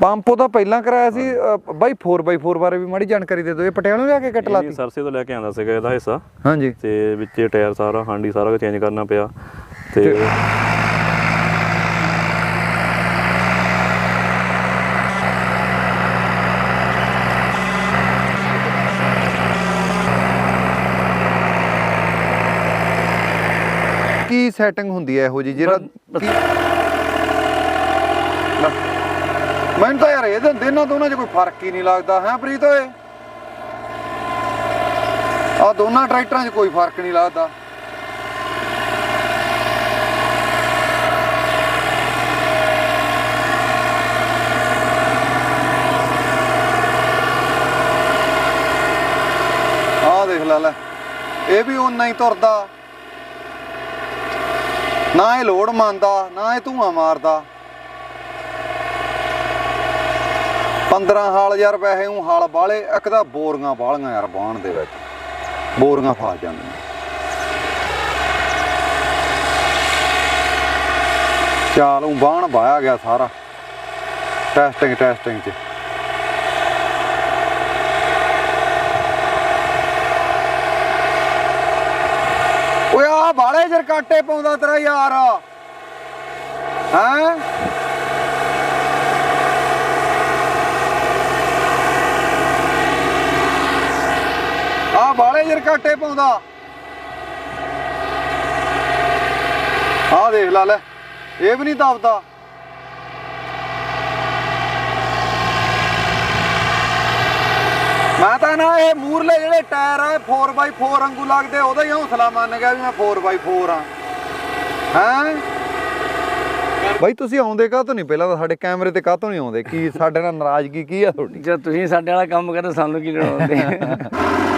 Pump ਉਹਦਾ ਪਹਿਲਾਂ ਕਰਾਇਆ ਸੀ ਬਾਈ 4x4 ਬਾਰੇ ਵੀ ਮਾੜੀ ਜਾਣਕਾਰੀ ਦੇ ਦਿਓ। ਇਹ ਪਟਿਆਲੋਂ ਜਾ ਕੇ ਕੱਟ ਲਾਤੀ? ਸਰਸੇ ਤੋਂ ਲੈ ਕੇ ਆਂਦਾ ਸੀਗਾ ਇਹਦਾ ਹਿੱਸਾ। ਹਾਂਜੀ। ਤੇ ਵਿੱਚੇ ਟਾਇਰ ਸਾਰਾ ਹਾਂਡੀ ਸਾਰਾ ਚੇਂਜ ਕਰਨਾ ਪਿਆ। ਤੇ ਕੀ ਸੈਟਿੰਗ ਹੁੰਦੀ ਹੈ ਇਹੋ ਜੀ ਜਿਹੜਾ ਮੈਨੂੰ ਤਾਂ ਯਾਰ ਇਹਦੇ ਦੋਨਾਂ ਦੋਨਾਂ 'ਚ ਕੋਈ ਫ਼ਰਕ ਹੀ ਨਹੀਂ ਲੱਗਦਾ, ਹੈ ਪ੍ਰੀਤ ਓਏ? ਆ ਦੋਨਾਂ ਟਰੈਕਟਰਾਂ 'ਚ ਕੋਈ ਫ਼ਰਕ ਨਹੀਂ ਲੱਗਦਾ। ਆਹ ਦੇਖ ਲੈ ਲੈ, ਇਹ ਵੀ ਓਨਾ ਹੀ ਤੁਰਦਾ। ਨਾ ਇਹ ਲੋਡ ਮੰਨਦਾ, ਨਾ ਇਹ ਧੂਆਂ ਮਾਰਦਾ। 15 ਹਾਲ ਯਾਰ ਵੈਸੇ ਉਹ ਹਾਲ ਬਾਲੇ ਇੱਕ ਤਾਂ ਬੋਰੀਆਂ ਬਾਲੀਆਂ ਯਾਰ ਬਾਣ ਦੇ ਵਿੱਚ। ਬੋਰੀਆਂ ਫਸ ਜਾਂਦੀਆਂ। ਚਾਲ ਉਹ ਬਾਣ ਵਾਇਆ ਗਿਆ ਸਾਰਾ। ਟੈਸਟਿੰਗ ਟੈਸਟਿੰਗ ਚ। ਓਏ ਆ ਬਾਲੇ ਜਰ ਕਾਟੇ ਪਾਉਂਦਾ ਤੇਰਾ ਯਾਰ। ਹੈਂ? ਬਾਲੇ ਜਰ ਕਾਟੇ ਪਾਉਂਦਾ। ਆ ਦੇਖ ਲਾ ਲੈ ਇਹ ਵੀ ਨਹੀਂ ਦਬਦਾ। ਮੈਂ ਤਾਂ ਨਾ ਇਹ ਮੂਰਲੇ ਜਿਹੜੇ ਟਾਇਰ ਆ 4x4 ਵਾਂਗੂ ਲੱਗਦੇ ਉਹਦਾ ਹੀ ਹੌਸਲਾ ਮੰਨ ਗਿਆ ਵੀ ਮੈਂ 4x4 ਆ। ਹੈਂ? ਬਾਈ ਤੁਸੀਂ ਆਉਂਦੇ ਕਾਹ ਤੋਂ ਨਹੀਂ? ਪਹਿਲਾਂ ਤਾਂ ਸਾਡੇ ਕੈਮਰੇ ਤੇ ਕਾਹ ਤੋਂ ਨਹੀਂ ਆਉਂਦੇ? ਕੀ ਸਾਡੇ ਨਾਲ ਨਾਰਾਜ਼ਗੀ ਕੀ ਆ ਤੁਹਾਡੀ? ਜਦ ਤੁਸੀਂ ਸਾਡੇ ਵਾਲਾ ਕੰਮ ਕਰਦੇ ਸਾਨੂੰ ਕੀ ਲੜਾਉਂਦੇ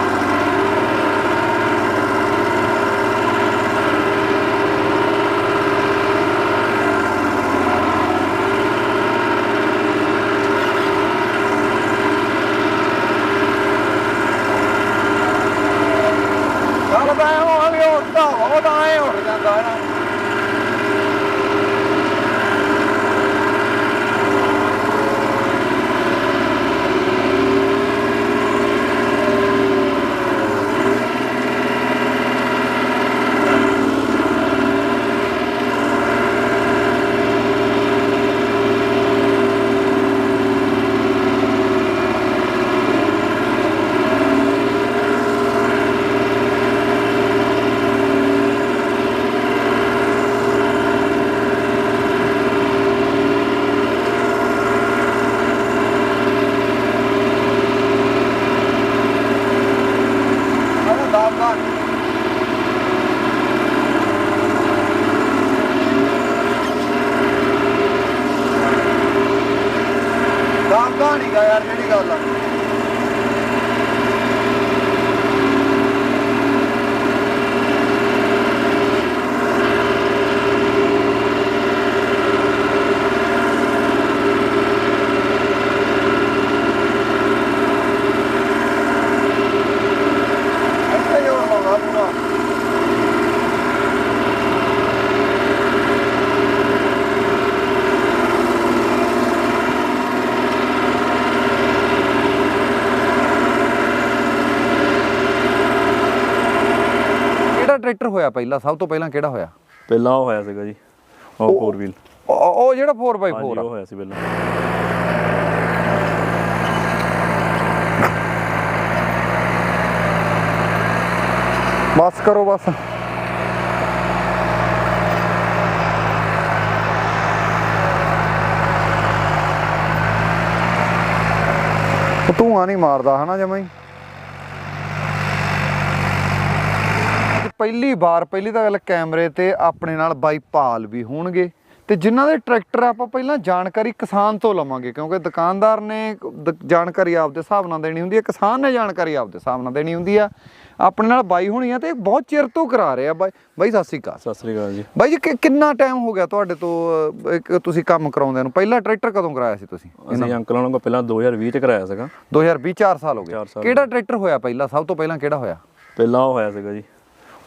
ਟਰੈਕਟਰ ਹੋਇਆ ਪਹਿਲਾਂ? ਸਭ ਤੋਂ ਪਹਿਲਾਂ ਕਿਹੜਾ ਹੋਇਆ? ਪਹਿਲਾਂ ਉਹ ਹੋਇਆ ਸੀਗਾ ਜੀ ਉਹ ਫੋਰ ਵੀਲ ਉਹ ਜਿਹੜਾ 4x4 ਹਾਂਜੀ ਆ। ਉਹ ਹੋਇਆ ਸੀ ਪਹਿਲਾਂ। ਬਸ ਕਰੋ ਬਸ। ਉਹ ਧੂਆਂ ਨਹੀਂ ਮਾਰਦਾ ਹਨਾ ਜਮਾਈ ਪਹਿਲੀ ਵਾਰ ਪਹਿਲੀ ਤਾਂ ਗੱਲ ਕੈਮਰੇ ਤੇ ਆਪਣੇ ਨਾਲ ਬਾਈ ਪਾਲ ਵੀ ਹੋਣਗੇ। ਤੇ ਜਿਨ੍ਹਾਂ ਦੇ ਟਰੈਕਟਰ ਆਪਾਂ ਪਹਿਲਾਂ ਜਾਣਕਾਰੀ ਕਿਸਾਨ ਤੋਂ ਲਵਾਂਗੇ ਕਿਉਂਕਿ ਦੁਕਾਨਦਾਰ ਨੇ ਜਾਣਕਾਰੀ ਆਪਦੇ ਹਿਸਾਬ ਨਾਲ ਦੇਣੀ ਹੁੰਦੀ ਹੈ ਕਿਸਾਨ ਨੇ ਜਾਣਕਾਰੀ ਆਪਦੇ ਹਿਸਾਬ ਨਾਲ ਦੇਣੀ ਹੁੰਦੀ ਆ। ਆਪਣੇ ਨਾਲ ਬਾਈ ਹੋਣੀ ਆ ਤੇ ਬਹੁਤ ਚਿਰ ਤੋਂ ਕਰਾ ਰਹੇ ਆ ਬਾਈ। ਬਾਈ ਸਤਿ ਸ੍ਰੀ ਅਕਾਲ। ਸਤਿ ਸ੍ਰੀ ਅਕਾਲ ਜੀ। ਬਾਈ ਜੀ ਕਿੰਨਾ ਟਾਈਮ ਹੋ ਗਿਆ ਤੁਹਾਡੇ ਤੋਂ ਇੱਕ ਤੁਸੀਂ ਕੰਮ ਕਰਾਉਂਦੇ ਨੂੰ? ਪਹਿਲਾ ਟਰੈਕਟਰ ਕਦੋਂ ਕਰਾਇਆ ਸੀ ਤੁਸੀਂ? ਅਸੀਂ ਅੰਕਲ ਉਹਨਾਂ ਕੋਲ ਪਹਿਲਾਂ 2020 ਚ ਕਰਾਇਆ ਸੀਗਾ। 2020 4 ਸਾਲ ਹੋ ਗਏ। ਕਿਹੜਾ ਟਰੈਕਟਰ ਹੋਇਆ ਪਹਿਲਾਂ? ਸਭ ਤੋਂ ਪਹਿਲਾਂ ਕਿਹੜਾ ਹੋਇਆ? ਪਹਿਲਾਂ ਉਹ ਹੋਇਆ ਸੀਗਾ ਜੀ।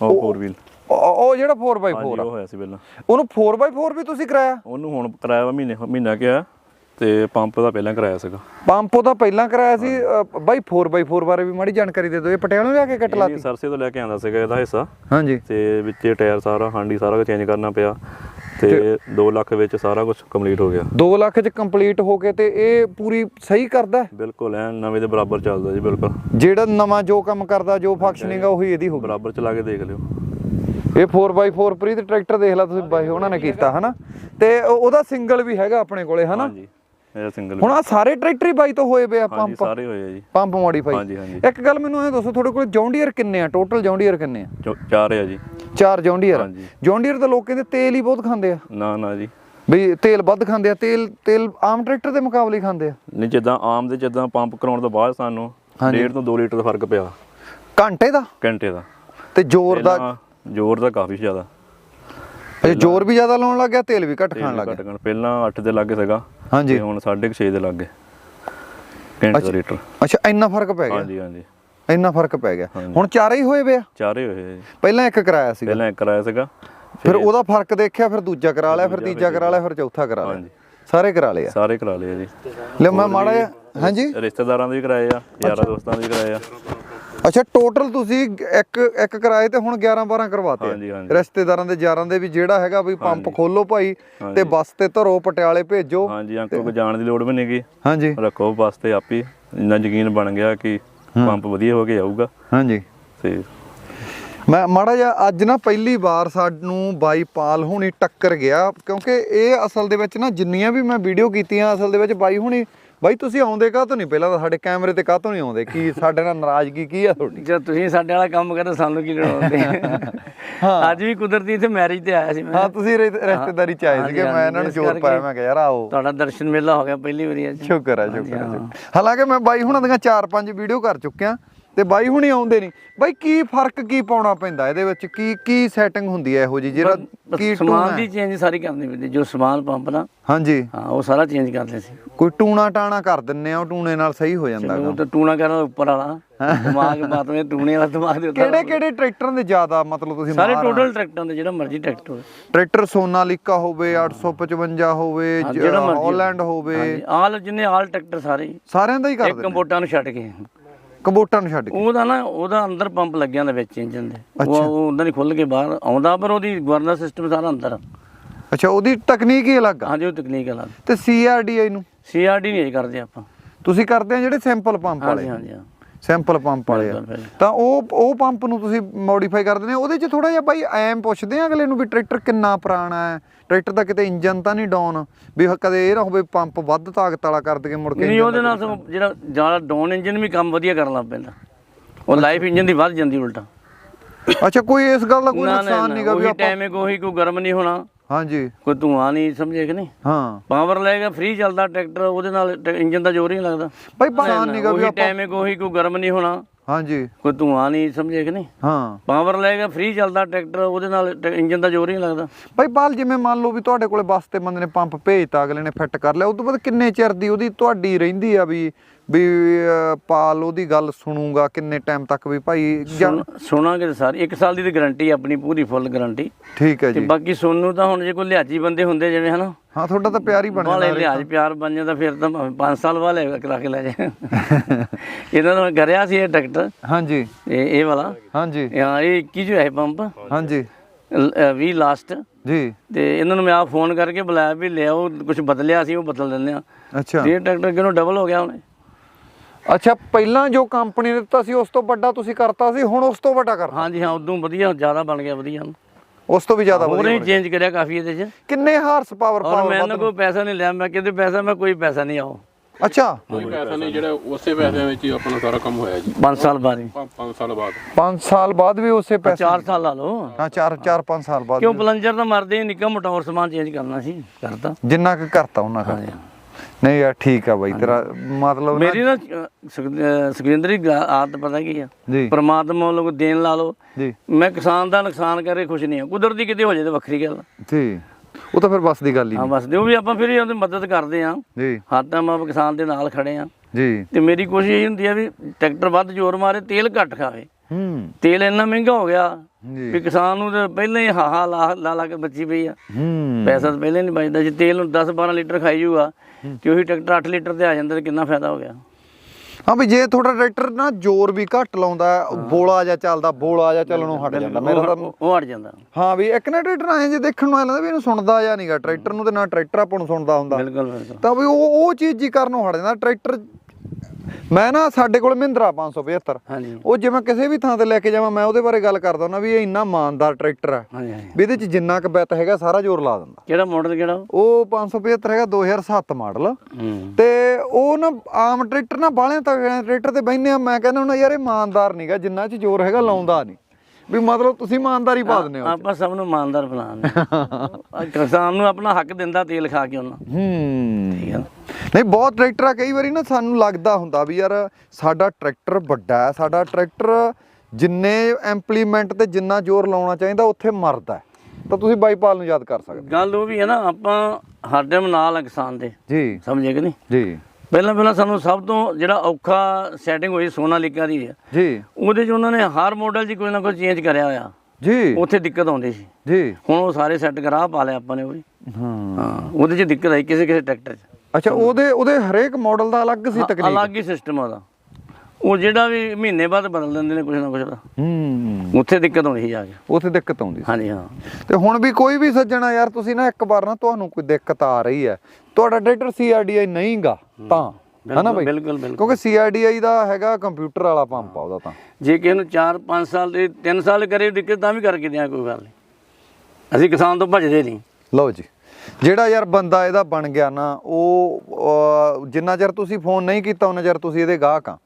ਉਹ ਫੋਰ ਵੀਲ ਉਹ ਉਹ ਜਿਹੜਾ 4x4 ਹਾਂਜੀ ਆ। ਉਹ ਹੋਇਆ ਸੀ ਪਹਿਲਾਂ। ਉਹਨੂੰ 4x4 ਵੀ ਤੁਸੀਂ ਕਰਾਇਆ? ਉਹਨੂੰ ਹੁਣ ਕਰਾਇਆ ਵਾ ਮਹੀਨੇ ਮਹੀਨਾ ਕਿਹਾ ਤੇ ਪੰਪ ਦਾ ਪਹਿਲਾਂ ਕਰਾਇਆ ਸੀਗਾ। ਪੰਪ ਉਹਦਾ ਪਹਿਲਾਂ ਕਰਾਇਆ ਸੀ ਬਾਈ 4x4 ਬਾਰੇ ਵੀ ਮਾੜੀ ਜਾਣਕਾਰੀ ਦੇ ਦਿਓ। ਇਹ ਪਟਿਆਲੋਂ ਲਿਆ ਕੇ ਕੱਟ ਲਾਤੀ? ਸਰਸੇ ਤੋਂ ਲੈ ਕੇ ਆਂਦਾ ਸੀਗਾ ਇਹਦਾ ਹਿੱਸਾ। ਹਾਂਜੀ। ਤੇ ਵਿੱਚੇ ਟਾਇਰ ਸਾਰਾ ਹਾਂਡੀ ਸਾਰਾ ਕੁਝ ਚੇਂਜ ਕਰਨਾ ਪਿਆ। ਤੇ 2 ਲੱਖ ਵਿੱਚ ਸਾਰਾ ਕੁਝ ਕੰਪਲੀਟ ਹੋ ਗਿਆ। 2 ਲੱਖ ਚ ਕੰਪਲੀਟ ਹੋ ਕੇ ਤੇ ਇਹ ਪੂਰੀ ਸਹੀ ਕਰਦਾ? ਹੈ? ਬਿਲਕੁਲ ਐਨ ਨਵੇਂ ਦੇ ਬਰਾਬਰ ਚੱਲਦਾ ਜੀ ਬਿਲਕੁਲ। ਜਿਹੜਾ ਨਵਾਂ ਜੋ ਕੰਮ ਕਰਦਾ ਜੋ ਫੰਕਸ਼ਨਿੰਗ ਆ ਉਹੀ ਇਹਦੀ ਹੋਊ ਬਰਾਬਰ ਚਲਾ ਕੇ ਦੇਖ ਲਿਓ। ਇਹ 4x4 ਪ੍ਰੀਤ ਟਰੈਕਟਰ ਦੇਖ ਲਾ ਤੁਸੀਂ ਬਾਈ ਉਹਨਾਂ ਨੇ ਕੀਤਾ ਹਨਾ? ਤੇ ਉਹ- ਉਹਦਾ ਸਿੰਗਲ ਵੀ ਹੈਗਾ ਆਪਣੇ ਕੋਲੇ ਹਨਾ? ਹਾਂਜੀ। ਇਹ ਸਿੰਗਲ ਹੁਣ ਆ ਸਾਰੇ ਟਰੈਕਟਰ ਹੀ ਬਾਈ ਤੋਂ ਹੋਏ ਪਏ ਆ ਪੰਪ। ਸਾਰੇ ਹੋਏ ਆ ਜੀ। ਪੰਪ ਮੋਡੀਫਾਈ ਹਾਂਜੀ, ਹਾਂਜੀ। ਇੱਕ ਗੱਲ ਮੈਨੂੰ ਇਹ ਦੱਸੋ ਤੁਹਾਡੇ ਕੋਲ ਜੌਂਡੀਅਰ ਕਿੰਨੇ ਆ? ਟੋਟਲ ਜੌਂਡੀਅਰ ਕਿੰਨੇ ਆ? ਚਾਰ ਆ ਜੀ। ਚਾਰ ਜੌਂਡੀਅਰ ਹਾਂਜੀ। ਜੌਂਡੀਅਰ ਤਾਂ ਲੋਕ ਕਹਿੰਦੇ ਤੇਲ ਹੀ ਬਹੁਤ ਖਾਂਦੇ ਆ। ਨਾ ਨਾ ਜੀ। ਬਈ ਤੇਲ ਵੱਧ ਖਾਂਦੇ ਆ ਤੇਲ ਤੇਲ ਆਮ ਟਰੈਕਟਰ ਦੇ ਮੁਕਾਬਲੇ ਹੀ ਖਾਂਦੇ ਆ। ਨਹੀਂ ਜਿੱਦਾਂ ਆਮ ਦੇ ਜਿੱਦਾਂ ਪੰਪ ਕਰਾਉਣ ਤੋਂ ਬਾਅਦ ਸਾਨੂੰ ਹਾਂਜੀ। 1.5 ਤੋਂ 2 ਲੀਟਰ ਦਾ ਫ਼ਰਕ ਪਿਆ। ਘੰਟੇ ਦਾ? ਘੰਟੇ ਦਾ। ਤੇ ਜ਼ੋਰ ਦਾ ਜ਼ੋਰ ਦਾ ਕਾਫੀ ਜ਼ਿਆਦਾ। ਇਹ ਜ਼ੋਰ ਵੀ ਜ਼ਿਆਦਾ ਲਾਉਣ ਲੱਗ ਗਿਆ ਤੇਲ ਵੀ ਘੱਟ ਖਾਣ ਲੱਗ ਘੱਟ ਗਿਆ? ਖਾਣ। ਪਹਿਲਾਂ 8 ਦੇ ਲੱਗੇ ਸੀਗਾ ਹਾਂਜੀ। ਤੇ ਹੁਣ 6.5 ਦੇ ਲੱਗੇ ਘੰਟੇ ਲੀਟਰ। ਅੱਛਾ ਇੰਨਾ ਫ਼ਰਕ ਪੈ ਗਿਆ? ਹਾਂਜੀ ਹਾਂਜੀ। ਇੰਨਾ ਫ਼ਰਕ ਪੈ ਗਿਆ। ਹੁਣ ਚਾਰੇ ਹੀ ਹੋਏ ਵੇ ਆ? ਚਾਰੇ ਹੋਏ ਪਹਿਲਾਂ ਇੱਕ ਕਰਾਇਆ ਸੀਗਾ। ਪਹਿਲਾਂ ਇੱਕ ਕਰਾਇਆ ਸੀਗਾ। ਫਿਰ ਉਹਦਾ ਫ਼ਰਕ ਦੇਖਿਆ ਫਿਰ ਦੂਜਾ ਕਰਾ ਲਿਆ ਫਿਰ ਤੀਜਾ ਕਰਾ ਲਿਆ ਫਿਰ ਚੌਥਾ ਕਰਾ ਲਿਆ। ਹਾਂਜੀ। ਸਾਰੇ ਕਰਾ ਲਏ ਆ? ਸਾਰੇ ਕਰਾ ਲਏ ਆ ਜੀ। ਲੈ ਮੈਂ ਮਾੜਾ ਹਾਂਜੀ? ਰਿਸ਼ਤੇਦਾਰਾਂ ਦੇ ਵੀ ਕਰਾਏ ਆ ਯਾਰਾਂ ਦੋਸਤਾਂ ਦੇ ਵੀ ਕਰਾਏ ਆ। ਅੱਛਾ ਟੋਟਲ ਤੁਸੀਂ ਇੱਕ ਇੱਕ ਕਰਾਏ ਤੇ ਹੁਣ 11 12 ਕਰਵਾਤੇ ਆ। ਹਾਂਜੀ, ਹਾਂਜੀ। ਰਿਸ਼ਤੇਦਾਰਾਂ ਦੇ ਯਾਰਾਂ ਦੇ ਵੀ ਜਿਹੜਾ ਹੈਗਾ ਵੀ ਪੰਪ ਖੋਲੋ ਭਾਈ ਤੇ ਬੱਸ ਤੇ ਧਰੋ ਪਟਿਆਲੇ ਭੇਜੋ ਹਾਂਜੀ ਅੰਕਲ ਜਾਣ ਦੀ ਲੋੜ ਵੀ ਨਹੀਂਗੀ ਹਾਂਜੀ। ਰੱਖੋ ਬਸ ਤੇ ਆਪੀ। ਇੰਨਾ ਯਕੀਨ ਬਣ ਗਿਆ ਕਿ ਪੰਪ ਵਧੀਆ ਹੋ ਕੇ ਆਊਗਾ। ਹਾਂਜੀ। ਤੇ ਮੈਂ ਮਾੜਾ ਜਿਹਾ ਅੱਜ ਨਾ ਪਹਿਲੀ ਵਾਰ ਸਾਨੂੰ ਬਾਈ ਪਾਲ ਹੁਣੀ ਟੱਕਰ ਗਿਆ ਕਿਉਂਕਿ ਇਹ ਅਸਲ ਦੇ ਵਿੱਚ ਨਾ ਜਿੰਨੀਆਂ ਵੀ ਮੈਂ ਵੀਡੀਓ ਕੀਤੀਆਂ ਅਸਲ ਦੇ ਵਿੱਚ ਬਾਈ ਹੁਣੀ ਬਾਈ ਤੁਸੀਂ ਆਉਂਦੇ ਕਾਹ ਤੋਂ ਨਹੀਂ? ਪਹਿਲਾਂ ਤਾਂ ਸਾਡੇ ਕੈਮਰੇ ਤੇ ਕਾਹ ਤੋਂ ਨਹੀਂ ਆਉਂਦੇ? ਕੀ ਸਾਡੇ ਨਾਲ ਨਾਰਾਜ਼ਗੀ ਕੀ ਆ ਤੁਹਾਡੀ? ਜਦ ਤੁਸੀਂ ਸਾਡੇ ਵਾਲਾ ਕੰਮ ਕਰਦੇ ਸਾਨੂੰ ਕੀ ਲੜਾਉਂਦੇ ਅੱਜ ਵੀ ਕੁਦਰਤੀ ਇੱਥੇ ਮੈਰਿਜ ਤੇ ਆਇਆ ਸੀ ਮੈਂ। ਹਾਂ ਤੁਸੀਂ ਰਿਸ਼ਤੇਦਾਰੀ ਚ ਆਏ ਸੀਗੇ ਮੈਂ ਇਹਨਾਂ ਨੂੰ ਜ਼ੋਰ ਪਾਇਆ ਮੈਂ ਕਿਹਾ ਯਾਰ ਆਓ। ਤੁਹਾਡਾ ਦਰਸ਼ਨ ਮੇਲਾ ਹੋ ਗਿਆ ਪਹਿਲੀ ਵਾਰੀ ਅੱਜ। ਸ਼ੁਕਰ ਹੈ ਸ਼ੁਕਰ ਹੈ। ਹਾਲਾਂਕਿ ਮੈਂ ਬਾਈ ਹੁਣਾਂ ਦੀਆਂ 4-5 ਵੀਡੀਓ ਕਰ ਚੁੱਕਿਆ। ਤੇ ਬਾਈ ਹੁਣੀ ਆਉਂਦੇ ਨਹੀਂ। ਬਾਈ ਕੀ ਫ਼ਰਕ ਕੀ ਪਾਉਣਾ ਪੈਂਦਾ? ਇਹਦੇ ਵਿੱਚ ਕੀ ਕੀ ਸੈਟਿੰਗ ਹੁੰਦੀ ਹੈ ਇਹੋ ਜੀ ਜਿਹੜਾ ਕੀ ਸਮਾਨ? ਦੀ ਚੇਂਜ ਸਾਰੀ ਕਰਨੀ ਪੈਂਦੀ ਜੋ ਸਮਾਨ ਪੰਪ ਦਾ ਹਾਂਜੀ। ਹਾਂ ਉਹ ਸਾਰਾ ਚੇਂਜ ਕਰਦੇ ਸੀ ਕੋਈ ਟੂਣਾ ਟਾਣਾ ਕਰ ਦਿੰਨੇ ਆ ਉਹ ਟੂਣੇ ਨਾਲ ਸਹੀ ਹੋ ਜਾਂਦਾ ਉਹ ਤਾਂ ਟੂਣਾ ਕਰਨ ਉੱਪਰ ਵਾਲਾ। ਦਿਮਾਗ ਬਾਤ ਵਿੱਚ ਟੂਣੇ ਵਾਲਾ ਦਿਮਾਗ ਦੇ ਉੱਤੇ ਕਿਹੜੇ ਕਿਹੜੇ ਟਰੈਕਟਰਾਂ ਦੇ ਜ਼ਿਆਦਾ ਮਤਲਬ ਤੁਸੀਂ ਸਾਰੇ ਟੋਟਲ ਟਰੈਕਟਰਾਂ ਦੇ ਜਿਹੜਾ ਮਰਜ਼ੀ ਟਰੈਕਟਰ ਹੋਵੇ। ਟਰੈਕਟਰ ਸੋਨਾਲੀਕਾ ਹੋਵੇ 855 ਹੋਵੇ ਹਾਲੈਂਡ ਹੋਵੇ। ਹਾਂਜੀ ਆਲ ਜਿੰਨੇ ਆਲ ਟਰੈਕਟਰ ਸਾਰੇ। ਸਾਰਿਆਂ ਦਾ ਹੀ ਕਰ ਇੱਕ ਕੰਪੋਟਾਂ ਨੂੰ ਛੱਡ ਕੇ। ਕੰਬੋਟਾਂ ਨੂੰ ਛੱਡ ਕੇ? ਉਹਦਾ ਨਾ ਉਹਦਾ ਅੰਦਰ ਪੰਪ ਲੱਗਿਆ ਹੁੰਦਾ ਵਿੱਚ ਇੰਜਨ ਦੇ। ਉਹ ਉਹ ਅੰਦਰ ਹੀ ਖੁੱਲ ਕੇ ਬਾਹਰ ਆਉਂਦਾ ਪਰ ਉਹਦੀ ਗਵਰਨਰ ਸਿਸਟਮ ਸਾਰਾ ਅੰਦਰ। ਅੱਛਾ ਉਹਦੀ ਤਕਨੀਕ ਹੀ ਅਲੱਗ ਆ? ਹਾਂਜੀ ਉਹ ਤਕਨੀਕ ਅਲੱਗ। ਤੇ ਸੀਆਰਡੀਆਈ ਨੂੰ? ਸੀਆਰਡੀ ਨਹੀਂ ਕਰਦੇ ਆਪਾਂ। ਤੁਸੀਂ ਕਰਦੇ ਆ ਜਿਹੜੇ ਸਿੰਪਲ ਪੰਪ ਵਾਲੇ? ਹਾਂਜੀ ਹਾਂਜੀ ਸਿੰਪਲ ਪੰਪ ਵਾਲੇ ਆ। ਤਾਂ ਉਹ ਉਹ ਪੰਪ ਨੂੰ ਤੁਸੀਂ ਮੋਡੀਫਾਈ ਕਰਦੇ ਨੇ ਉਹਦੇ 'ਚ ਥੋੜਾ ਜਿਹਾ ਬਾਈ ਐਮ ਪੁੱਛਦੇ ਆ ਅਗਲੇ ਨੂੰ ਵੀ ਟਰੈਕਟਰ ਕਿੰਨਾ ਪੁਰਾਣਾ ਹੈ। ਟਰੈਕਟਰ ਦਾ ਕਿਤੇ ਇੰਜਨ ਤਾਂ ਨਹੀਂ ਡਾਊਨ। ਵੀ ਕਦੇ ਇਹ ਨਾ ਹੋਵੇ ਪੰਪ ਵੱਧ ਤਾਕਤ ਵਾਲਾ ਕਰ ਦਈਏ ਮੁੜ ਕੇ ਨਹੀਂ ਉਹਦੇ ਨਾਲ ਜਿਹੜਾ ਜ਼ਿਆਦਾ ਡਾਊਨ ਇੰਜਨ ਵੀ ਕੰਮ ਵਧੀਆ ਕਰਨ ਲੱਗ ਪੈਂਦਾ। ਉਹ ਲਾਈਫ ਇੰਜਨ ਦੀ ਵੱਧ ਜਾਂਦੀ ਉਲਟਾ। ਅੱਛਾ ਕੋਈ ਇਸ ਗੱਲ ਦਾ ਕੋਈ ਨੁਕਸਾਨ ਨਹੀਂਗਾ ਵੀ ਆਪਾਂ ਟਾਈਮ ਕੋਈ ਕੋਈ ਗਰਮ ਨਹੀਂ ਹੋਣਾ। ਹਾਂਜੀ। ਕੋਈ ਧੂਆਂ ਨਹੀਂ ਸਮਝੇ ਕਿ ਨਹੀਂ? ਹਾਂ। ਪਾਵਰ ਲੈਗਾ ਫ੍ਰੀ ਚੱਲਦਾ ਟਰੈਕਟਰ ਉਹਦੇ ਨਾਲ ਇੰਜਨ ਦਾ ਜ਼ੋਰ ਹੀ ਲੱਗਦਾ। ਬਾਈ ਨੁਕਸਾਨ ਨਹੀਂਗਾ ਵੀ ਆਪਾਂ ਟਾਈਮ ਕੋਈ ਕੋਈ ਗਰਮ ਨਹੀਂ ਹੋਣਾ। ਹਾਂਜੀ। ਕੋਈ ਧੂਆਂ ਨਹੀਂ ਸਮਝੇ ਕਿ ਨਹੀਂ? ਹਾਂ। ਪਾਵਰ ਲੈਗਾ ਫ੍ਰੀ ਚੱਲਦਾ ਟਰੈਕਟਰ ਉਹਦੇ ਨਾਲ ਇੰਜਨ ਦਾ ਜ਼ੋਰ ਹੀ ਲੱਗਦਾ। ਬਾਈ ਬਾਲ ਜਿਵੇਂ ਮੰਨ ਲਓ ਵੀ ਤੁਹਾਡੇ ਕੋਲੇ ਬੱਸ ਤੇ ਬੰਦੇ ਨੇ ਪੰਪ ਭੇਜਤਾ ਅਗਲੇ ਨੇ ਫਿੱਟ ਕਰ ਲਿਆ ਉਸ ਤੋਂ ਬਾਅਦ ਕਿੰਨੇ ਚਿਰ ਦੀ ਉਹਦੀ ਤੁਹਾਡੀ ਰਹਿੰਦੀ ਆ ਵੀ ਵੀ ਪਾਲ ਉਹਦੀ ਗੱਲ ਸੁਣੂਗਾ ਕਿੰਨੇ ਟਾਈਮ ਤੱਕ ਵੀ ਭਾਈ? ਸੁਣਾਂਗੇ ਸਾਰੀ। ਇੱਕ ਸਾਲ ਦੀ ਤਾਂ ਗਾਰੰਟੀ ਆਪਣੀ ਪੂਰੀ ਫੁੱਲ ਗਾਰੰਟੀ ਠੀਕ ਹੈ ਤੇ ਜੀ। ਬਾਕੀ ਸੋਨੂੰ ਤਾਂ ਹੁਣ ਜੇ ਕੋਈ ਲਿਹਾਜੀ ਬੰਦੇ ਹੁੰਦੇ ਜਿਵੇਂ ਹਨਾ? ਹਾਂ ਤੁਹਾਡਾ ਤਾਂ ਪਿਆਰ ਹੀ ਬਣਿਆ ਬਾਲੇ ਲਿਹਾਜ ਪਿਆਰ ਬਣ ਜਾਂਦਾ ਫਿਰ ਤਾਂ 5 ਸਾਲ ਬਾਅਦ ਕਰਾ ਕੇ ਲੈ ਜਾ। ਇਹਨਾਂ ਨੂੰ ਕਰਿਆ ਸੀ ਇਹ ਟਰੈਕਟਰ ਹਾਂਜੀ। ਇਹ ਇਹ ਵਾਲਾ। ਹਾਂਜੀ। ਹਾਂ ਇਹ 21 ਜੋ ਹੈ ਪੰਪ। ਹਾਂਜੀ। 20 ਲਾਸਟ ਜੀ। ਤੇ ਇਹਨਾਂ ਨੂੰ ਮੈਂ ਆ ਫੋਨ ਕਰਕੇ ਬੁਲਾਇਆ ਵੀ ਲਿਆਓ ਕੁਝ ਬਦਲਿਆ ਸੀ ਉਹ ਬਦਲ ਦਿੰਦੇ ਆ। ਅੱਛਾ। ਇਹ ਟਰੈਕਟਰ ਕਿਉਂ ਡਬਲ ਹੋ ਗਿਆ ਹੁਣ। ਅੱਛਾ ਪਹਿਲਾਂ ਜੋ ਕੰਪਨੀ ਨੇ ਦਿੱਤਾ ਸੀ ਉਸ ਤੋਂ ਵੱਡਾ ਤੁਸੀਂ ਕਰਤਾ ਸੀ ਹੁਣ ਉਸ ਤੋਂ ਵੱਡਾ ਕਰਤਾ? ਹਾਂਜੀ ਹਾਂ ਉਦੋਂ ਵਧੀਆ ਜ਼ਿਆਦਾ ਬਣ ਗਿਆ ਵਧੀਆ। ਉਸ ਤੋਂ ਵੀ ਜ਼ਿਆਦਾ ਵਧੀਆ ਹੀ ਚੇਂਜ ਕਰਿਆ ਕਾਫੀ ਇਹਦੇ 'ਚ। ਕਿੰਨੇ ਹਾਰਸ ਪਾਵਰ ਪਾਵਰ ਮੈਨੂੰ ਕੋਈ ਪੈਸਾ ਨਹੀਂ ਲਿਆ ਮੈਂ ਕਹਿੰਦੇ ਪੈਸਾ ਮੈਂ ਕੋਈ ਪੈਸਾ ਨਹੀਂ ਆਓ ਅੱਛਾ। ਕੋਈ ਪੈਸਾ ਨਹੀਂ ਜਿਹੜਾ ਉਸੇ ਪੈਸਿਆਂ ਵਿੱਚ ਹੀ ਆਪਣਾ ਸਾਰਾ ਕੰਮ ਹੋਇਆ ਜੀ। 5 ਸਾਲ ਬਾਅਦ ਹੀ। 5 ਸਾਲ ਬਾਅਦ। 5 ਸਾਲ ਬਾਅਦ ਵੀ ਉਸੇ ਪੈਸੇ 4 ਸਾਲ ਲਾ ਲਓ। ਹਾਂ 4 4 5 ਸਾਲ ਬਾਅਦ ਕਿਉਂ ਪਲੰਜਰ ਤਾਂ ਮਰਦੇ ਨਿੱਕਾ ਮੋਟਾ ਹੋਰ ਸਮਾਨ ਚੇਂਜ ਕਰਨਾ ਸੀ ਕਰਤਾ। ਜਿੰਨਾ ਕੁ ਕਰਤਾ ਉਹਨਾਂ ਕਰ ਨਹੀਂ ਯਾਰ ਠੀਕ ਆ ਬਾਈ ਤੇਰਾ ਮਤਲਬ ਨਾ ਮੇਰੀ ਨਾ ਅਹ, ਸੁਖ- ਅਹ, ਸੁਖਵਿੰਦਰ ਦੀ ਗਾ- ਆਦਤ ਪਤਾ ਕੀ ਆ? ਜੀ। ਪਰਮਾਤਮਾ ਲੋਕ ਦੇਣ ਲਾ ਲਓ। ਜੀ। ਮੈਂ ਕਿਸਾਨ ਦਾ ਨੁਕਸਾਨ ਕਰੇ ਖੁਸ਼ ਨਹੀਂ ਆ। ਕੁਦਰਤੀ ਕਿਤੇ ਹੋ ਜਾਏ ਤਾਂ ਵੱਖਰੀ ਗੱਲ ਜੀ। ਉਹ ਤਾਂ ਫਿਰ ਬਸ ਦੀ ਗੱਲ ਹੀ ਹਾਂ ਨਹੀਂ। ਬਸ ਦਿਓ ਵੀ ਆਪਾਂ ਫਿਰ ਹੀ ਉਹਦੀ ਮਦਦ ਕਰਦੇ ਆ। ਜੀ। ਟਾਈਮ ਆਪਾਂ ਕਿਸਾਨ ਦੇ ਨਾਲ ਖੜੇ ਆ। ਜੀ। ਤੇ ਮੇਰੀ ਕੋਸ਼ਿਸ਼ ਇਹ ਹੁੰਦੀ ਆ ਵੀ ਟਰੈਕਟਰ ਵੱਧ ਜ਼ੋਰ ਮਾਰੇ ਤੇਲ ਘੱਟ ਖਾਵੇ। ਹੂੰ। ਤੇਲ ਇੰਨਾ ਮਹਿੰਗਾ ਹੋ ਗਿਆ ਜੀ। ਵੀ ਕਿਸਾਨ ਨੂੰ ਤਾਂ ਪਹਿਲਾਂ ਹੀ ਹਾਹਾ ਲਾ ਲਾ ਲਾ ਕੇ ਬੱਚੀ ਪਈ ਆ। ਹੂੰ। ਪੈਸਾ ਤਾਂ ਪਹਿਲਾਂ ਹੀ ਨਹੀਂ ਬਚਦਾ। ਜੇ ਤੇਲ ਨੂੰ 10 12 ਲੀਟਰ ਖਾਈ ਜੂਗਾ ਤੇ ਉਹੀ ਟਰੈਕਟਰ 8 ਲੀਟਰ ਤੇ ਆ ਜਾਂਦਾ ਤੇ ਕਿੰਨਾ ਫਾਇਦਾ ਹੋ ਗਿਆ? ਹਾਂ ਵੀ ਜੇ ਤੁਹਾਡਾ ਟਰੈਕਟਰ ਨਾ ਜ਼ੋਰ ਵੀ ਘੱਟ ਲਾਉਂਦਾ ਬੋਲਾ ਜਾਂ ਚੱਲਦਾ ਬੋਲਾ ਜਾਂ ਚੱਲਣੋਂ ਹਟ ਜਾਂਦਾ। ਮੇਰਾ ਤਾਂ ਉਹ ਹਟ ਜਾਂਦਾ। ਹਾਂ ਵੀ ਇੱਕ ਨਾ ਟਰੈਕਟਰ ਆਏ ਜੇ ਦੇਖਣ ਨੂੰ ਲੱਗਦਾ ਵੀ ਇਹਨੂੰ ਸੁਣਦਾ ਜਾਂ ਨਹੀਂਗਾ ਟਰੈਕਟਰ ਨੂੰ ਤੇ ਨਾ ਟਰੈਕਟਰ ਆਪਾਂ ਨੂੰ ਸੁਣਦਾ ਹੁੰਦਾ। ਬਿਲਕੁਲ ਬਿਲਕੁਲ। ਤਾਂ ਵੀ ਉਹ ਉਹ ਚੀਜ਼ ਜੀ ਕਰਨੋਂ ਹਟ ਜਾਂਦਾ। ਟਰੈਕਟਰ ਮੈਂ ਨਾ ਸਾਡੇ ਕੋਲ ਮਹਿੰਦਰਾ 575 ਹਾਂਜੀ। ਉਹ ਜੇ ਮੈਂ ਕਿਸੇ ਵੀ ਥਾਂ ਤੇ ਲੈ ਕੇ ਜਾਵਾਂ ਮੈਂ ਉਹਦੇ ਬਾਰੇ ਗੱਲ ਕਰਦਾ ਹੁੰਦਾ ਵੀ ਇਹ ਇੰਨਾ ਇਮਾਨਦਾਰ ਟਰੈਕਟਰ ਹਾਂਜੀ ਹਾਂਜੀ। ਵੀ ਇਹਦੇ ਚ ਜਿੰਨਾ ਕੁ ਬੈਤ ਹੈਗਾ ਸਾਰਾ ਜ਼ੋਰ ਲਾ ਦਿੰਦਾ। ਕਿਹੜਾ ਮਾਡਲ ਕਿਹੜਾ ਉਹ? ਉਹ 575 ਹੈਗਾ 2007 ਮਾਡਲ। ਤੇ ਉਹ ਨਾ ਆਮ ਟਰੈਕਟਰ ਨਾ ਬਾਹਲਿਆਂ ਤੱਕ ਟਰੈਕਟਰ ਤੇ ਬੈਠਨੇ ਆ ਮੈਂ ਕਹਿੰਦਾ ਹੁਣ ਯਾਰ ਇਹ ਇਮਾਨਦਾਰ ਨਹੀਂਗਾ ਜਿੰਨਾ ਚ ਜ਼ੋਰ ਹੈਗਾ ਲਾਉਂਦਾ ਨਹੀਂ ਵੀ ਮਤਲਬ ਤੁਸੀਂ ਇਮਾਨਦਾਰੀ ਪਾ ਦਿੰਦੇ ਹੋ ਆਪਾਂ ਸਭ ਨੂੰ ਇਮਾਨਦਾਰ ਬਣਾਉਂਦੇ ਕਿਸਾਨ ਨੂੰ ਆਪਣਾ ਹੱਕ ਦਿੰਦਾ ਤੇਲ ਖਾ ਕੇ ਉਹਨਾਂ ਹੂੰ। ਠੀਕ ਹੈ? ਨਹੀਂ ਬਹੁਤ ਟਰੈਕਟਰ ਆ ਕਈ ਵਾਰੀ ਨਾ ਸਾਨੂੰ ਲੱਗਦਾ ਹੁੰਦਾ ਵੀ ਯਾਰ ਸਾਡਾ ਟਰੈਕਟਰ ਵੱਡਾ ਹੈ ਸਾਡਾ ਟਰੈਕਟਰ ਜਿੰਨੇ ਇੰਪਲੀਮੈਂਟ ਤੇ ਜਿੰਨਾ ਜ਼ੋਰ ਲਾਉਣਾ ਚਾਹੀਦਾ ਉੱਥੇ ਮਰਦਾ। ਤਾਂ ਤੁਸੀਂ ਬਾਈਪਾਲ ਨੂੰ ਯਾਦ ਕਰ ਸਕਦੇ ਗੱਲ ਉਹ ਵੀ ਹੈ ਨਾ ਆਪਾਂ ਟਾਈਮ ਨਾਲ ਆ ਕਿਸਾਨ ਦੇ। ਜੀ। ਸਮਝੇ ਕਿ ਨਹੀਂ? ਜੀ। ਪਹਿਲਾਂ ਪਹਿਲਾਂ ਸਾਨੂੰ ਸਭ ਤੋਂ ਜਿਹੜਾ ਔਖਾ ਸੈਟਿੰਗ ਹੋਈ ਸੋਨਾਲੀਕਾ ਦੀ ਹੈ। ਜੀ। ਉਹਦੇ 'ਚ ਉਹਨਾਂ ਨੇ ਹਰ ਮਾਡਲ 'ਚ ਕੋਈ ਨਾ ਕੋਈ ਚੇਂਜ ਕਰਿਆ ਹੋਇਆ। ਜੀ। ਉੱਥੇ ਦਿੱਕਤ ਆਉਂਦੀ ਸੀ। ਜੀ। ਹੁਣ ਉਹ ਸਾਰੇ ਸੈੱਟ ਕਰਾ ਪਾ ਲਿਆ ਆਪਾਂ ਨੇ ਉਹ ਵੀ। ਹਾਂ। ਹਾਂ ਉਹਦੇ 'ਚ ਦਿੱਕਤ ਆਈ ਕਿਸੇ ਕਿਸੇ ਟਰੈਕਟਰ 'ਚ। ਅੱਛਾ ਉਹਦੇ ਉਹਦੇ ਹਰੇਕ ਮਾਡਲ ਦਾ ਅਲੱਗ ਸੀ ਤਕਨੀਕ? ਅਲੱਗ ਹੀ ਸਿਸਟਮ ਉਹਦਾ। ਉਹ ਜਿਹੜਾ ਵੀ ਮਹੀਨੇ ਬਾਅਦ ਬਦਲ ਦਿੰਦੇ ਨੇ ਕੁਛ ਨਾ ਕੁਛ ਦਾ ਹੂੰ। ਉੱਥੇ ਦਿੱਕਤ ਆਉਂਦੀ ਸੀ ਜਾ ਕੇ। ਉੱਥੇ ਦਿੱਕਤ ਆਉਂਦੀ ਸੀ। ਹਾਂਜੀ ਹਾਂ। ਤੇ ਹੁਣ ਵੀ ਕੋਈ ਵੀ ਸੱਜਣਾ ਯਾਰ ਤੁਸੀਂ ਨਾ ਇੱਕ ਵਾਰ ਨਾ ਤੁਹਾਨੂੰ ਕੋਈ ਦਿੱਕਤ ਆ ਰਹੀ ਹੈ ਤੁਹਾਡਾ ਟਰੈਕਟਰ ਸੀਆਰਡੀਆਈ ਨਹੀਂਗਾ ਤਾਂ ਹਨਾ ਬਈ? ਬਿਲਕੁਲ ਬਿਲਕੁਲ। ਕਿਉਂਕਿ ਸੀਆਰਡੀਆਈ ਦਾ ਹੈਗਾ ਕੰਪਿਊਟਰ ਵਾਲਾ ਪੰਪ ਆ ਉਹਦਾ ਤਾਂ। ਜੇ ਕਿਸੇ ਨੂੰ 4-5 ਸਾਲ ਦੇ 3 ਸਾਲ ਕਰੇ ਦਿੱਕਤ ਤਾਂ ਵੀ ਕਰਕੇ ਦਿਆਂ ਕੋਈ ਗੱਲ ਨਹੀਂ। ਅਸੀਂ ਕਿਸਾਨ ਤੋਂ ਭੱਜਦੇ ਨਹੀਂ। ਲਓ ਜੀ। ਜਿਹੜਾ ਯਾਰ ਬੰਦਾ ਇਹਦਾ ਬਣ ਗਿਆ ਨਾ ਉਹ ਜਿੰਨਾ ਚਿਰ ਤੁਸੀਂ ਫੋਨ ਨਹੀਂ ਕੀਤਾ ਉਹਨਾਂ ਚਿਰ ਤੁਸੀਂ ਇਹਦੇ ਗਾਹਕ ਆ।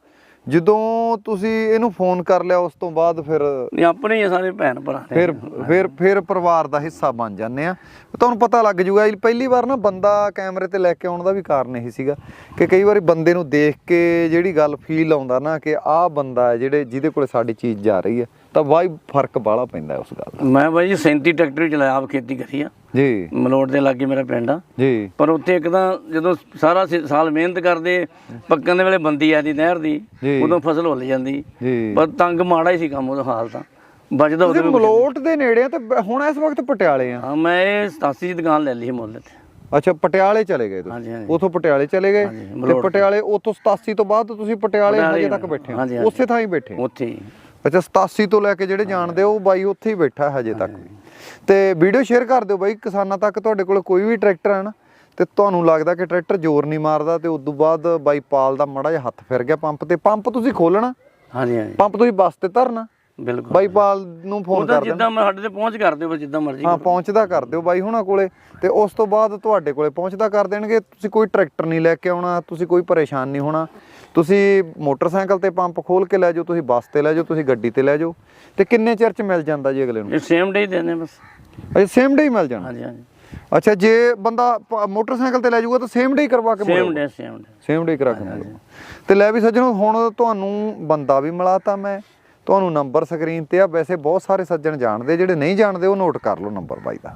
ਜਦੋਂ ਤੁਸੀਂ ਇਹਨੂੰ ਫੋਨ ਕਰ ਲਿਆ ਉਸ ਤੋਂ ਬਾਅਦ ਫਿਰ ਨਹੀਂ ਆਪਣੇ ਹੀ ਸਾਰੇ ਭੈਣ ਭਰਾ ਨੇ। ਫਿਰ ਫਿਰ ਫਿਰ ਪਰਿਵਾਰ ਦਾ ਹਿੱਸਾ ਬਣ ਜਾਂਦੇ ਆ। ਤੁਹਾਨੂੰ ਪਤਾ ਲੱਗ ਜੂਗਾ ਪਹਿਲੀ ਵਾਰ ਨਾ ਬੰਦਾ ਕੈਮਰੇ ਤੇ ਲੈ ਕੇ ਆਉਣ ਦਾ ਵੀ ਕਾਰਨ ਇਹ ਸੀਗਾ ਕਿ ਕਈ ਵਾਰੀ ਬੰਦੇ ਨੂੰ ਦੇਖ ਕੇ ਜਿਹੜੀ ਗੱਲ ਫੀਲ ਆਉਂਦਾ ਨਾ ਕਿ ਆਹ ਬੰਦਾ ਹੈ ਜਿਹੜੇ ਜਿਹਦੇ ਕੋਲੇ ਸਾਡੀ ਚੀਜ਼ ਜਾ ਰਹੀ ਹੈ। ਤਾਂ ਵਾਈ ਫ਼ਰਕ ਬਾਹਲਾ ਪੈਂਦਾ ਉਸ ਗੱਲ ਦਾ। ਮੈਂ ਬਾਈ ਜੀ 37 ਟਰੈਕਟਰ ਚਲਾਇਆ ਆਪ ਖੇਤੀ ਕਰੀ ਆ। ਜੀ। ਮਲੋਟ ਦੇ ਲਾਗੇ ਮੇਰਾ ਪਿੰਡ ਆ। ਜੀ। ਪਰ ਉੱਥੇ ਇੱਕ ਤਾਂ ਜਦੋਂ ਸਾਰਾ ਸਾਲ ਮਿਹਨਤ ਕਰਦੇ ਪੱਕਣ ਦੇ ਵੇਲੇ ਬੰਦੀ ਆਦੀ ਨਹਿਰ ਦੀ। ਉਦੋਂ ਫਸਲ ਹੁੱਲ ਜਾਂਦੀ। ਜੀ। ਪਰ ਤੰਗ ਮਾੜਾ ਹੀ ਸੀ ਕੰਮ ਉਹਦਾ ਹਾਲ ਤਾਂ। ਬਚਦਾ ਕੁਛ ਮਲੋਟ ਦੇ ਨੇੜੇ ਤੇ ਹੁਣ ਇਸ ਵਕਤ ਪਟਿਆਲੇ ਆ? ਹਾਂ ਮੈਂ ਇਹ 87 ਦੀ ਦੁਕਾਨ ਲੈ ਲਈ ਮੁੱਲ ਤੇ ਅੱਛਾ ਪਟਿਆਲੇ ਚਲੇ ਗਏ ਤੁਸੀਂ? ਉਥੋਂ ਪਟਿਆਲੇ ਚਲੇ ਗਏ? ਤੇ ਪਟਿਆਲੇ ਉਥੋਂ 87 ਤੋਂ ਬਾਅਦ ਤੁਸੀਂ ਪਟਿਆਲੇ ਹਜੇ ਤੱਕ ਬੈਠੇ ਹੋ। ਉਸੇ ਥਾਂ ਹੀ ਬੈਠੇ। ਉੱਥੇ ਹੀ। ਅੱਛਾ 87 ਤੋਂ ਲੈ ਕੇ ਜਿਹੜੇ ਜਾਣਦੇ ਉਹ ਬਾਈ ਉੱਥੇ ਹੀ ਬੈਠਾ ਹਜੇ ਤੱਕ। ਵੀ ਤੇ ਵੀਡੀਓ ਸ਼ੇਅਰ ਕਰ ਦਿਓ ਬਾਈ ਕਿਸਾਨਾਂ ਤੱਕ ਤੁਹਾਡੇ ਕੋਲ ਕੋਈ ਵੀ ਟਰੈਕਟਰ ਹੈ ਨਾ ਤੇ ਤੁਹਾਨੂੰ ਲੱਗਦਾ ਕਿ ਟਰੈਕਟਰ ਜ਼ੋਰ ਨਹੀਂ ਮਾਰਦਾ ਤੇ ਉਦੋਂ ਬਾਅਦ ਬਾਈ ਪਾਲ ਦਾ ਮੜਾ ਜਿਹਾ ਹੱਥ ਫਿਰ ਗਿਆ ਪੰਪ ਤੇ। ਪੰਪ ਤੁਸੀਂ ਖੋਲਣਾ। ਹਾਂਜੀ ਹਾਂਜੀ। ਪੰਪ ਤੁਸੀਂ ਬੱਸ ਤੇ ਧਰਨਾ। ਬਿਲਕੁਲ ਬਾਈ ਪਾਲ ਨੂੰ ਫੋਨ ਕਰ ਜਿੱਦਾਂ ਮੈਂ ਸਾਡੇ ਤੇ ਪਹੁੰਚ ਕਰ ਦਿਓ ਜਿੱਦਾਂ ਮਰਜ਼ੀ ਹਾਂ ਪਹੁੰਚਦਾ ਕਰ ਦਿਓ ਬਾਈ ਹੁਣਾਂ ਕੋਲੇ। ਤੇ ਉਸ ਤੋਂ ਬਾਅਦ ਤੁਹਾਡੇ ਕੋਲੇ ਪਹੁੰਚਦਾ ਕਰ ਦੇਣਗੇ। ਤੁਸੀਂ ਕੋਈ ਟਰੈਕਟਰ ਨਹੀਂ ਲੈ ਕੇ ਆਉਣਾ ਤੁਸੀਂ ਕੋਈ ਪਰੇਸ਼ਾਨ ਨਹੀਂ ਹੋਣਾ। ਤੁਸੀਂ ਮੋਟਰਸਾਈਕਲ ਤੇ ਪੰਪ ਖੋਲ ਕੇ ਲੈ ਜਾਓ ਤੁਸੀਂ ਬੱਸ ਤੇ ਲੈ ਜਾਓ ਤੁਸੀਂ ਗੱਡੀ ਤੇ ਲੈ ਜਾਓ। ਤੇ ਕਿੰਨੇ ਚਿਰ ਚ ਮਿਲ ਜਾਂਦਾ ਜੀ ਅਗਲੇ ਨੂੰ? ਇਹ ਸੇਮ ਡੇ ਹੀ ਦੇਣੇ ਬਸ। ਅਜੇ ਸੇਮ ਡੇ ਹੀ ਮਿਲ ਜਾਣਾ? ਹਾਂਜੀ ਹਾਂਜੀ। ਅੱਛਾ ਜੇ ਬੰਦਾ ਮੋਟਰਸਾਈਕਲ ਤੇ ਲੈ ਜਾਊਗਾ ਤਾਂ ਸੇਮ ਡੇ ਕਰਵਾ ਕੇ same day same day same day ਕਰਾ ਕੇ ਤੇ ਲੈ ਵੀ ਸੱਜਣੋ ਹੁਣ ਤੁਹਾਨੂੰ ਬੰਦਾ ਵੀ ਮਿਲਾਤਾ ਮੈਂ। ਤੁਹਾਨੂੰ ਨੰਬਰ ਸਕਰੀਨ ਤੇ ਆ, ਵੈਸੇ ਬਹੁਤ ਸਾਰੇ ਸੱਜਣ ਜਾਣਦੇ, ਜਿਹੜੇ ਨਹੀਂ ਜਾਣਦੇ ਉਹ ਨੋਟ ਕਰ ਲਓ ਨੰਬਰ ਬਾਈ ਦਾ।